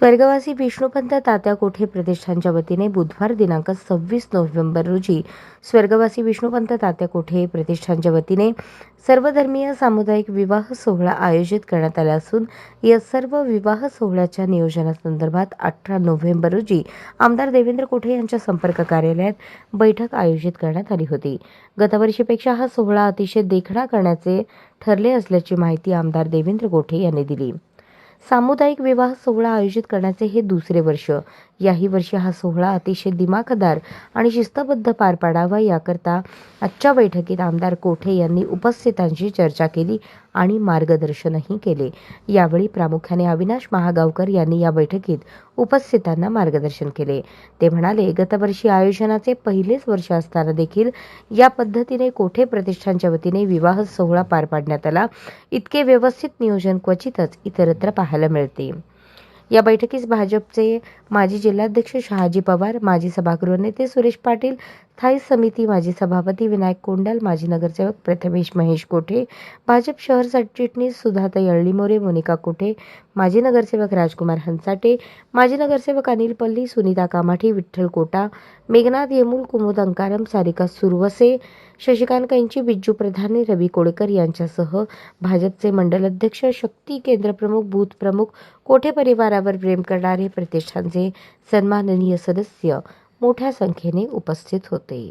स्वर्गवासी विष्णुपंत तात्या कोठे प्रतिष्ठानच्या वतीने बुधवार दिनांक सव्वीस नोव्हेंबर रोजी स्वर्गवासी विष्णुपंत तात्या कोठे प्रतिष्ठानच्या वतीने सर्वधर्मीय सामुदायिक विवाह सोहळा आयोजित करण्यात आला असून या सर्व विवाह सोहळ्याच्या नियोजनासंदर्भात अठरा नोव्हेंबर रोजी आमदार देवेंद्र कोठे यांच्या संपर्क कार्यालयात बैठक आयोजित करण्यात आली होती. गतवर्षीपेक्षा हा सोहळा अतिशय देखणा करण्याचे ठरले असल्याची माहिती आमदार देवेंद्र कोठे यांनी दिली. सामुदायिक विवाह सोहळा आयोजित करण्याचे हे दुसरे वर्ष. याही वर्षी हा सोहळा अतिशय दिमाखदार आणि शिस्तबद्ध पार पाडावा याकरता आजच्या बैठकीत आमदार कोठे यांनी उपस्थितांशी चर्चा केली. आणि मार्गदर्शनही केले. यावेळी प्रामुख्याने अविनाश महागावकर यांनी या बैठकीत उपस्थितांना मार्गदर्शन केले. ते म्हणाले गतवर्षी आयोजनाचे पहिलेच वर्ष असताना देखील या पद्धतीने कोठे प्रतिष्ठानच्या वतीने विवाह सोहळा पार पाडण्यात आला. इतके व्यवस्थित नियोजन क्वचितच इतरत्र पाहायला मिळते. या बैठकीस भाजपचे माजी जिल्हाध्यक्ष शहाजी पवार माजी सभागृह नेते सुरेश पाटील स्थायी समिती माजी सभापती विनायक कोंडाल माजी नगरसेवक प्रथमेश महेश कोठे भाजप शहर सरचिटणीस सुधाताई अळ्ळीमोरे मोनिका कोठे माजी नगरसेवक राजकुमार हंसाटे माजी नगरसेवक अनिल पल्ली सुनीता कामाठी विठ्ठल कोटा मेघनाथ येमूल कुमोद अंकारम सारिका सुरवसे शशिकांत कैंची बिज्जू प्रधाने रवी कोळेकर यांच्यासह भाजपचे मंडल अध्यक्ष शक्ती केंद्रप्रमुख बूथ प्रमुख कोठे परिवारावर प्रेम करणारे प्रतिष्ठानचे सन्माननीय सदस्य मोठ्या संख्येने उपस्थित होते.